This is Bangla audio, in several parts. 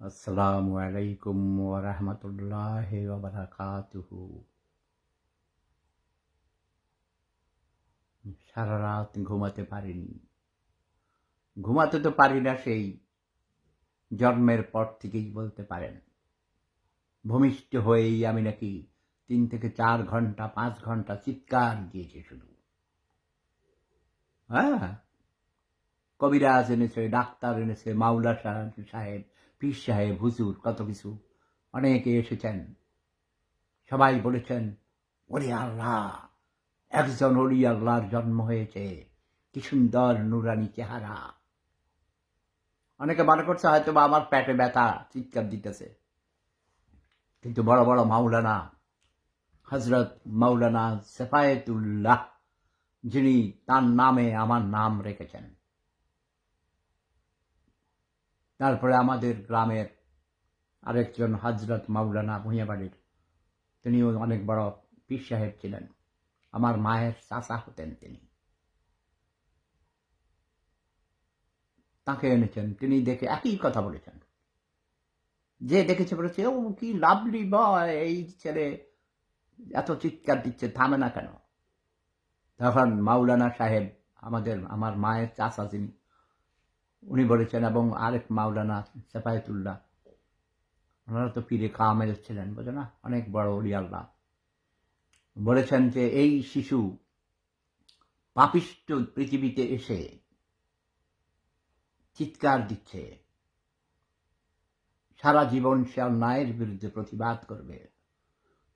আসসালামু আলাইকুম ওরহমতুল্লাহ বারাকাতুহু। সারা রাত ঘুমাতে পারিনি। ঘুমাতে তো পারি না সেই জন্মের পর থেকেই বলতে পারেন। ভূমিষ্ঠ হয়েই আমি নাকি তিন থেকে চার ঘণ্টা, পাঁচ ঘণ্টা চিৎকার দিয়েছি শুধু। হ্যাঁ? কবিরাজ এনেছে, ডাক্তার এনেছে মাওলা সাহেব পীর সাহেব, হুজুর, কত কিছু। অনেকে এসেছেন। সবাই বলেছেন, ওরে আল্লাহ, একজন অলি আল্লাহর জন্ম হয়েছে। কি সুন্দর নুরানি চেহারা। অনেকে মনে করছে হয়তো বা আমার পেটে ব্যথা, চিৎকার দিতেছে। কিন্তু বড় বড় মাওলানা হজরত মাওলানা সেফায়েতুল্লাহ, যিনি তার নামে আমার নাম রেখেছেন। তারপরে আমাদের গ্রামের আরেকজন হজরত মাওলানা ভূঁইয়াবাড়ির তিনিও অনেক বড় পীর সাহেব ছিলেন। আমার মায়ের চাচা হতেন তিনি। তাকে এনেছেন, তিনি দেখে একই কথা বলেছেন। যে দেখেছে বলেছে, ও কি লাভলি বয় এই ছেলে এত চিৎকার দিচ্ছে, থামে না কেন? তখন মাওলানা সাহেব আমাদের, আমার মায়ের চাচা যিনি উনি বলেছেন, এবং আরেক মাওলানা সেফায়তুল্লাহ, ওনারা তো পীরে কামেল ছিলেন, বোঝো না? অনেক বড় আল্লাহ। বলেছেন যে, এই শিশু পাপিষ্ট পৃথিবীতে এসে চিৎকার দিচ্ছে। সারা জীবন সে অন্যায়ের বিরুদ্ধে প্রতিবাদ করবে।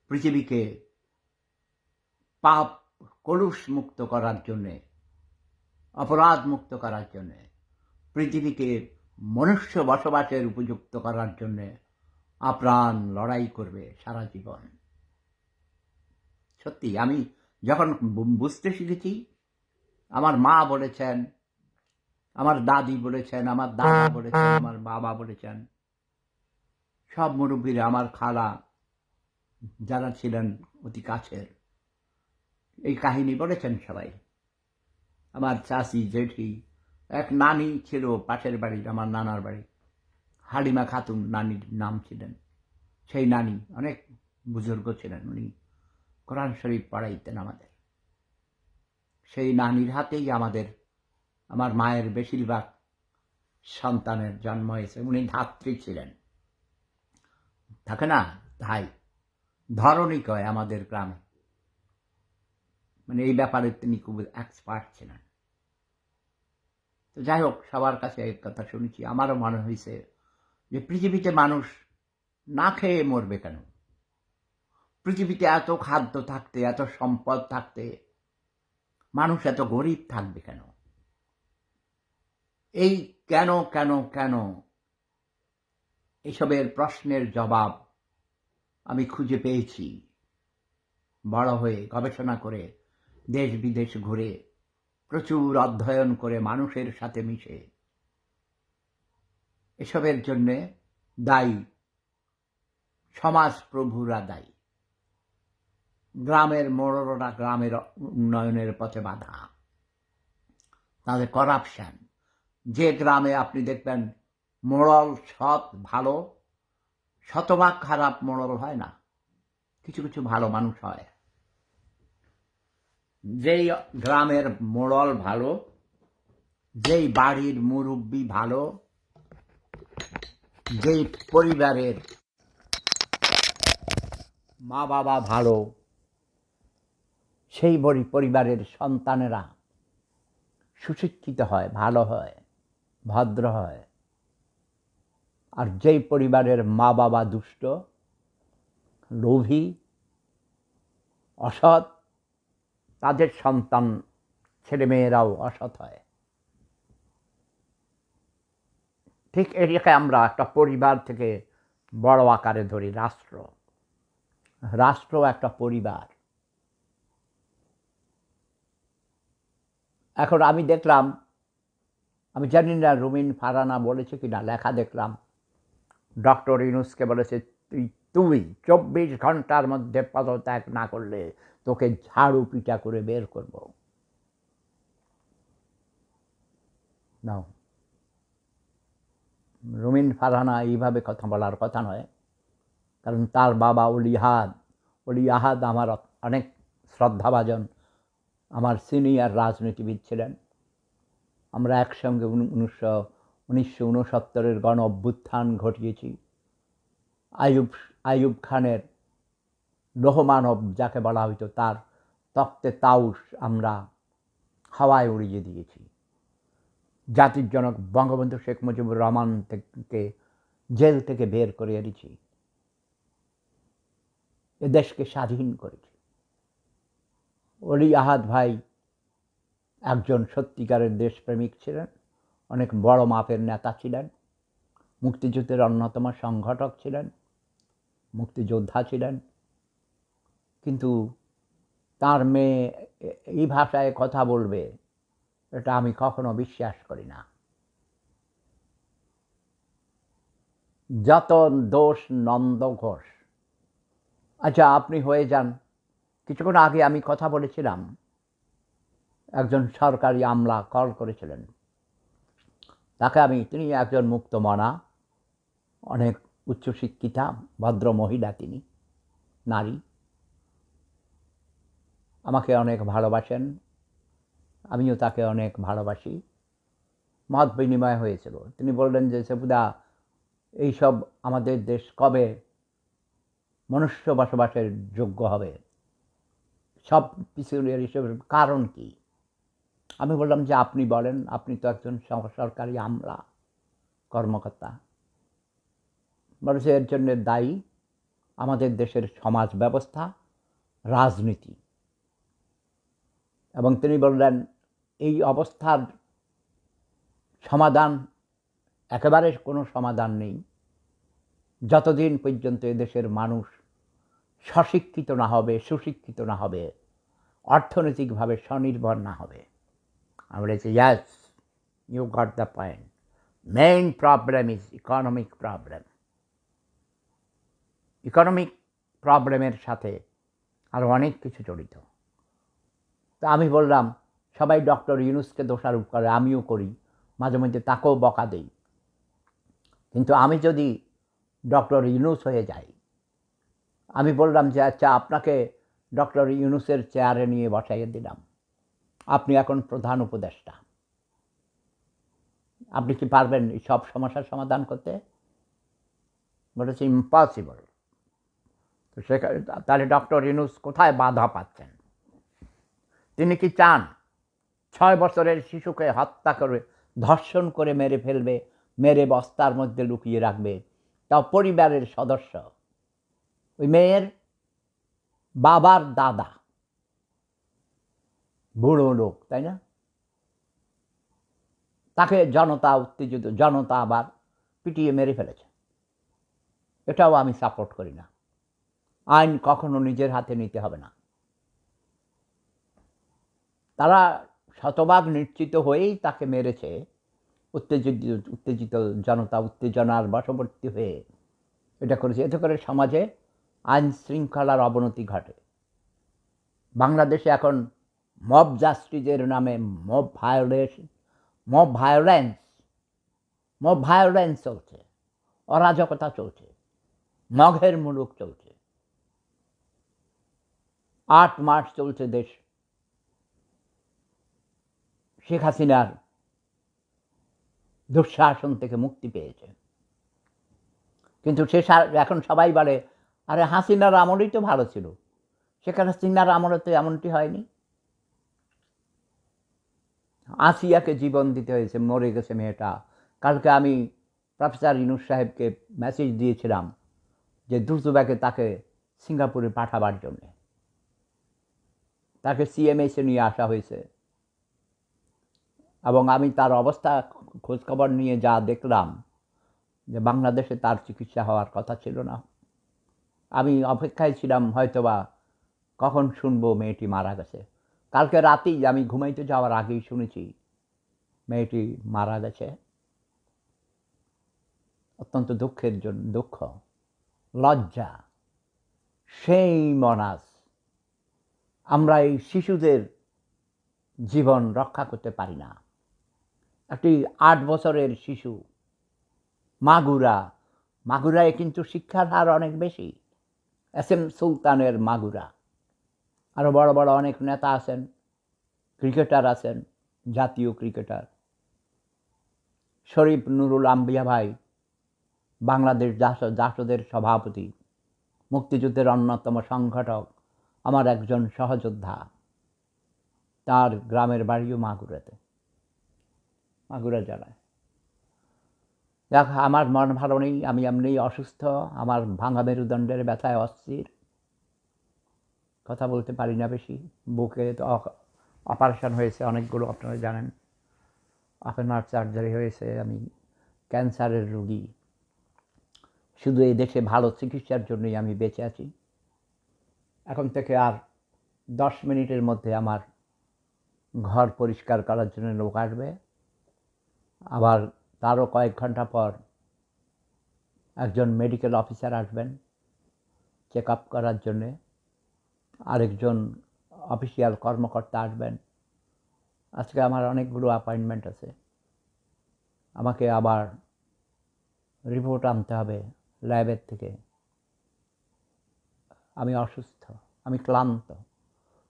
পৃথিবীকে পাপ কলুষ মুক্ত করার জন্যে অপরাধ মুক্ত করার জন্যে পৃথিবীকে মনুষ্য বসবাসের উপযুক্ত করার জন্যে আপ্রাণ লড়াই করবে সারা জীবন। সত্যি আমি যখন বুঝতে শিখেছি আমার মা বলেছেন আমার দাদি বলেছেন আমার দাদা বলেছেন আমার বাবা বলেছেন সব মুরব্বীরা আমার খালা যারা ছিলেন অতি কাছের এই কাহিনী বলেছেন সবাই। আমার চাষি জেঠি এক নানি ছিল পাশের বাড়ির আমার নানার বাড়ি। হালিমা খাতুন নানির নাম ছিলেন। সেই নানি অনেক বুজুর্গ ছিলেন, উনি কোরআন শরীফ পড়াইতেন আমাদের। সেই নানির হাতেই আমাদের, আমার মায়ের বেশিরভাগ সন্তানের জন্ম হয়েছে। উনি ধাত্রী ছিলেন। থাকে না? ধাই ধরণী কয় আমাদের গ্রামে। মানে এই ব্যাপারে তিনি খুব এক্সপার্ট ছিলেন। তো যাই হোক, সবার কাছে এক কথা শুনেছি। আমারও মনে হয়েছে যে পৃথিবীতে মানুষ না খেয়ে মরবে কেন? পৃথিবীতে এত খাদ্য থাকতে, এত সম্পদ থাকতে মানুষ এত গরিব থাকবে কেন? এই কেন কেন কেন এসবের প্রশ্নের জবাব আমি খুঁজে পেয়েছি। বড় হয়ে গবেষণা করে দেশ বিদেশ ঘুরে প্রচুর অধ্যয়ন করে মানুষের সাথে মিশে। এসবের জন্যে দায়ী। সমাজ প্রভুরা দায়ী। গ্রামের মোড়রা গ্রামের উন্নয়নের পথে বাধা। তাদের করাপশন যে গ্রামে আপনি দেখবেন মোড়ল সৎ, ভালো, শতভাগ খারাপ মোড়ল হয় না। কিছু কিছু ভালো মানুষ হয়। যেই গ্রামের মোড়ল ভালো, যেই বাড়ির মুরব্বী ভালো, যেই পরিবারের মা বাবা ভালো, সেই বড়ি পরিবারের সন্তানেরা সুশিক্ষিত হয়, ভালো হয়, ভদ্র হয়। আর যেই পরিবারের মা বাবা দুষ্ট, লোভী, অসৎ তাদের সন্তান, ছেলেমেয়েরাও অসৎ হয়। ঠিক এটাকে আমরা একটা পরিবার থেকে বড় আকারে ধরি, রাষ্ট্র। রাষ্ট্র একটা পরিবার। এখন আমি দেখলাম, আমি জানি না রুমিন ফারানা বলেছে কি না লেখা দেখলাম। ডক্টর ইনুসকে বলেছে তুমি চব্বিশ ঘণ্টার মধ্যে পদত্যাগ না করলে তোকে ঝাড়ু পিটা করে বের করব। নাও। রুমিন ফারহানা এইভাবে কথা বলার কথা নয়, কারণ তার বাবা অলি আহাদ। অলি আহাদ আমার অনেক শ্রদ্ধাভাজন, আমার সিনিয়র রাজনীতিবিদ ছিলেন। আমরা একসঙ্গে উনিশশো উনিশশো উনসত্তরের গণ অভ্যুত্থান ঘটিয়েছি। আইয়ুব আইয়ুব খানের লোহমানব যাকে বলা হইতো, তার তক্তে তাউস আমরা হাওয়ায় উড়িয়ে দিয়েছি। জাতির জনক বঙ্গবন্ধু শেখ মুজিবুর রহমান থেকে জেল থেকে বের করে এনেছি। এ দেশকে স্বাধীন করেছি। অলি আহাদ ভাই একজন সত্যিকারের দেশপ্রেমিক ছিলেন, অনেক বড় মাপের নেতা ছিলেন, মুক্তিযুদ্ধের অন্যতম সংগঠক ছিলেন। মুক্তিযোদ্ধা ছিলেন। কিন্তু তার মেয়ে এই ভাষায় কথা বলবে, এটা আমি কখনো বিশ্বাস করি না। যত দোষ নন্দ ঘোষ। আচ্ছা আপনি হয়ে যান। কিছুক্ষণ আগে আমি কথা বলেছিলাম। একজন সরকারি আমলা কল করেছিলেন। তাকে আমি, তিনি একজন মুক্তমনা। অনেক উচ্চশিক্ষিতা ভদ্র মহিলা তিনি, নারী। আমাকে অনেক ভালোবাসেন, আমিও তাকে অনেক ভালোবাসি। মত বিনিময় হয়েছিল। তিনি বললেন যে সেপুদা এইসব আমাদের দেশ কবে মনুষ্য বসবাসের যোগ্য হবে? সব পিছনের হিসেবে কারণ কি? আমি বললাম যে, আপনি বলেন, আপনি তো একজন সরকারি আমলা, কর্মকর্তা। এর জন্য দায়ী আমাদের দেশের সমাজ ব্যবস্থা, রাজনীতি। এবং তিনি বললেন, এই অবস্থার সমাধান, একেবারে কোনো সমাধান নেই। যতদিন পর্যন্ত এদেশের মানুষ স্বশিক্ষিত না হবে, সুশিক্ষিত না হবে, অর্থনৈতিকভাবে স্বনির্ভর না হবে আমি বলেছি yes you got the point main problem is economic problem economic প্রবলেমের সাথে আরও অনেক কিছু জড়িত। তা আমি বললাম, সবাই ডক্টর ইউনুসকে দোষারোপ করে, আমিও করি, মাঝে মধ্যে তাকেও বকা দেই। কিন্তু আমি যদি ডক্টর ইউনুস হয়ে যাই, আমি বললাম যে আচ্ছা আপনাকে ডক্টর ইউনুসের চেয়ারে নিয়ে বসাইয়ে দিলাম। আপনি এখন প্রধান উপদেষ্টা। আপনি কি পারবেন সব সমস্যার সমাধান করতে? বলেছে, ইম্পসিবল। তো সেখানে তাহলে ডক্টর ইউনুস কোথায় বাধা পাচ্ছেন? তিনি কি চান ছয় বছরের শিশুকে হত্যা করে, ধর্ষণ করে মেরে ফেলবে, মেরে বস্তার মধ্যে লুকিয়ে রাখবে? তাও পরিবারের সদস্য। ওই মেয়ের বাবার দাদা। বুড়ো লোক, তাই না? তাকে জনতা উত্তেজিত, জনতা আবার পিটিয়ে মেরে ফেলেছে। এটাও আমি সাপোর্ট করি না। আইন কখনো নিজের হাতে নিতে হবে না। তারা শতভাগ নিশ্চিত হয়েই তাকে মেরেছে। উত্তেজিত উত্তেজিত জনতা, উত্তেজনার বশবর্তী হয়ে এটা করেছে। এতে করে সমাজে আইন শৃঙ্খলার অবনতি ঘটে। বাংলাদেশে এখন মব জাস্টিসের নামে mob violation mob violence mob violence চলছে। অরাজকতা চলছে। মঘের মুলুক চলছে। আট মাস চলছে দেশ। শেখ হাসিনার দুঃশাসন থেকে মুক্তি পেয়েছে। কিন্তু সে এখন সবাই বলে, আরে হাসিনার আমলেই তো ভালো ছিল। সেখানে হাসিনার আমলে তো এমনটি হয়নি। আসিয়াকে জীবন দিতে হয়েছে, মরে গেছে মেয়েটা। কালকে আমি প্রফেসর ইনুস সাহেবকে মেসেজ দিয়েছিলাম যে দ্রুতব্যাগে তাকে সিঙ্গাপুরে পাঠাবার জন্যে। তাকে সিএমএসে নিয়ে আসা হয়েছে। এবং আমি তার অবস্থা খোঁজখবর নিয়ে যা দেখলাম, যে বাংলাদেশে তার চিকিৎসা হওয়ার কথা ছিল না। আমি অপেক্ষায় ছিলাম, হয়তোবা কখন শুনব মেয়েটি মারা গেছে। কালকে রাতেই আমি ঘুমাইতে যাওয়ার আগেই শুনেছি মেয়েটি মারা গেছে। অত্যন্ত দুঃখের জন্য দুঃখ, লজ্জা, সেই মনাস আমরা এই শিশুদের জীবন রক্ষা করতে পারি না। একটি আট বছরের শিশু, মাগুরা, মাগুরায় কিন্তু শিক্ষার হার অনেক বেশি। এস এম সুলতানের মাগুরা। আরও বড় বড় অনেক নেতা আছেন, ক্রিকেটার আছেন, জাতীয় ক্রিকেটার। শরীফ নুরুল আম্বিয়া ভাই, বাংলাদেশ জাস- জাসদের সভাপতি, মুক্তিযুদ্ধের অন্যতম সংগঠক। আমার একজন সহযোদ্ধা তার গ্রামের বাড়িও মাগুরাতে, মাগুরা জেলায়। দেখ, আমার মন ভালো নেই, আমি এমনি অসুস্থ, আমার ভাঙা মেরুদণ্ডের ব্যথায় অস্থির। কথা বলতে পারি না বেশি, বুকে তো অপারেশন হয়েছে, অনেকগুলো আপনারা জানেন। আপনার সার্জারি হয়েছে, আমি ক্যান্সারের রোগী। শুধু এই দেশে ভালো চিকিৎসার জন্যই আমি বেঁচে আছি। এখন থেকে আর দশ মিনিটের মধ্যে আমার ঘর পরিষ্কার করার জন্য লোক আসবে। আবার তারও কয়েক ঘণ্টা পর একজন মেডিকেল অফিসার আসবেন চেক আপ করার জন্যে। আরেকজন অফিসিয়াল কর্মকর্তা আসবেন। আজকে আমার অনেকগুলো অ্যাপয়েন্টমেন্ট আছে। আমাকে আবার রিপোর্ট আনতে হবে ল্যাবের থেকে। আমি অসুস্থ, আমি ক্লান্ত।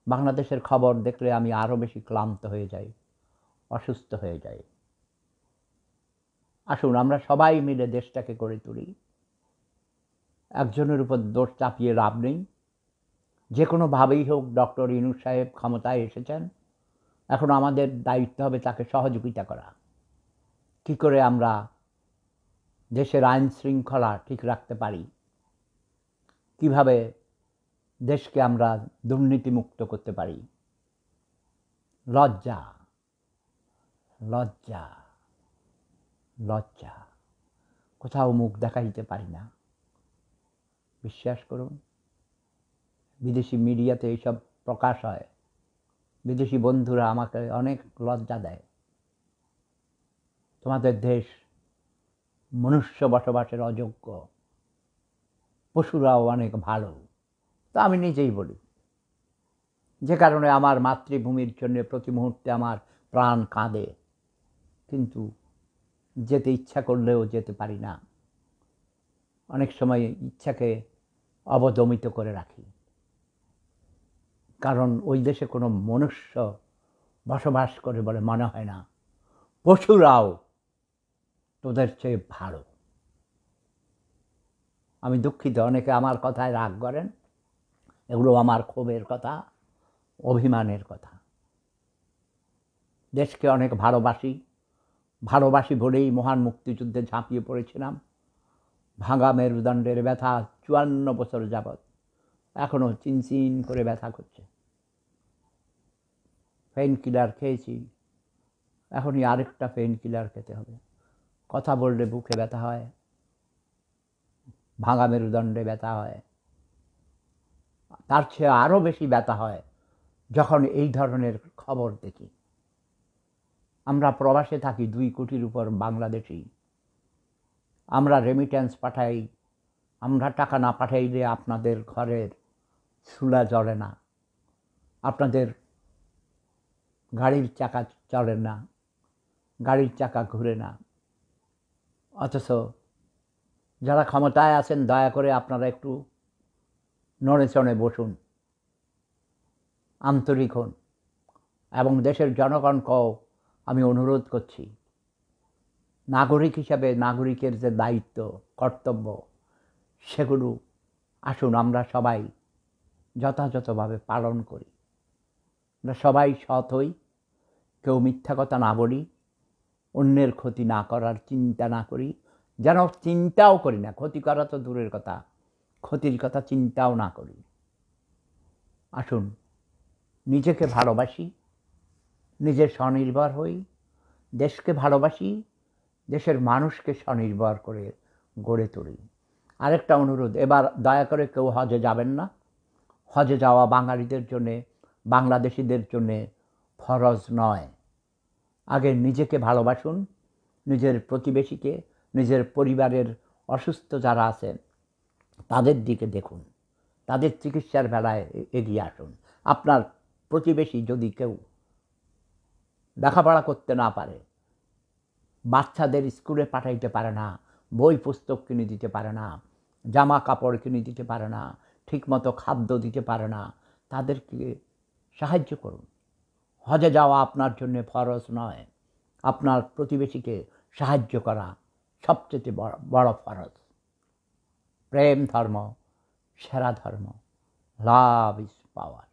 বাংলাদেশের খবর দেখলে আমি আরও বেশি ক্লান্ত হয়ে যাই, অসুস্থ হয়ে যাই। আসুন, আমরা সবাই মিলে দেশটাকে গড়ে তুলি। একজনের উপর দোষ চাপিয়ে লাভ নেই। যে কোনোভাবেই হোক, ডক্টর ইনু সাহেব ক্ষমতায় এসেছেন। এখন আমাদের দায়িত্ব হবে তাকে সহযোগিতা করা। কী করে আমরা দেশের আইন শৃঙ্খলা ঠিক রাখতে পারি? কীভাবে দেশকে আমরা দুর্নীতিমুক্ত করতে পারি। লজ্জা লজ্জা লজ্জা। কোথাও মুখ দেখাইতে পারি না। বিশ্বাস করুন, বিদেশি মিডিয়াতে এইসব প্রকাশ হয়। বিদেশি বন্ধুরা আমাকে অনেক লজ্জা দেয়। তোমাদের দেশ মনুষ্য বসবাসের অযোগ্য। পশুরাও অনেক ভালো। তা আমি নিজেই বলি। যে কারণে আমার মাতৃভূমির জন্য প্রতি মুহূর্তে আমার প্রাণ কাঁদে। কিন্তু যেতে ইচ্ছা করলেও যেতে পারি না। অনেক সময় ইচ্ছাকে অবদমিত করে রাখি। কারণ ওই দেশে কোনো মনুষ্য বসবাস করে বলে মনে হয় না। পশুরাও তোদের চেয়ে ভালো। আমি দুঃখিত, অনেকে আমার কথায় রাগ করেন। এগুলো আমার ক্ষোভের কথা, অভিমানের কথা। দেশকে অনেক ভালোবাসি ভালোবাসি বলেই মহান মুক্তিযুদ্ধে ঝাঁপিয়ে পড়েছিলাম। ভাঙা মেরুদণ্ডের ব্যথা চুয়ান্ন বছর যাবৎ এখনও চিনচিন করে ব্যথা করছে। পেন কিলার খেয়েছি, এখনই আরেকটা পেন কিলার খেতে হবে। কথা বললে বুকে ব্যথা হয়, ভাঙা মেরুদণ্ডে ব্যথা হয়। তার চেয়ে আরও বেশি ব্যথা হয় যখন এই ধরনের খবর দেখি। আমরা প্রবাসে থাকি দুই কোটির উপর বাংলাদেশি। আমরা রেমিট্যান্স পাঠাই, আমরা টাকা না পাঠাইলে আপনাদের ঘরের চুলা জ্বলে না, আপনাদের গাড়ির চাকা চলে না, গাড়ির চাকা ঘুরে না। অথচ যারা ক্ষমতায় আছেন, দয়া করে আপনারা একটু নড়ে চড়ে বসুন, আন্তরিক হন এবং দেশের জনগণকেও আমি অনুরোধ করছি, নাগরিক হিসাবে নাগরিকের যে দায়িত্ব, কর্তব্য, সেগুলো আসুন আমরা সবাই যথাযথভাবে পালন করি। আমরা সবাই সৎ হই, কেউ মিথ্যা কথা না বলি, অন্যের ক্ষতি না করার চিন্তা না করি, যেন চিন্তাও করি না, ক্ষতি করা তো দূরের কথা। ক্ষতির কথা চিন্তাও না করি। আসুন, নিজেকে ভালোবাসি নিজে স্বনির্ভর হই, দেশকে ভালোবাসি, দেশের মানুষকে স্বনির্ভর করে গড়ে তুলি। আরেকটা অনুরোধ, এবার দয়া করে কেউ হজে যাবেন না। হজে যাওয়া বাঙালিদের জন্যে, বাংলাদেশিদের জন্যে ফরজ নয়। আগে নিজেকে ভালোবাসুন, নিজের প্রতিবেশীকে, নিজের পরিবারের অসুস্থ যারা আছেন তাদের দিকে দেখুন। তাদের চিকিৎসার বেলায় এগিয়ে আসুন। আপনার প্রতিবেশী যদি কেউ দেখাপড়া করতে না পারে, বাচ্চাদের স্কুলে পাঠাইতে পারে না, বই পুস্তক কিনে দিতে পারে না, জামা কাপড় কিনে দিতে পারে না, ঠিকমতো খাদ্য দিতে পারে না, তাদেরকে সাহায্য করুন। হজে যাওয়া আপনার জন্য ফরজ নয়। আপনার প্রতিবেশীকে সাহায্য করা সবচেয়ে বড় বড় ফরজ। প্রেম ধর্ম সেরা ধর্ম লাভ ইজ পাওয়ার।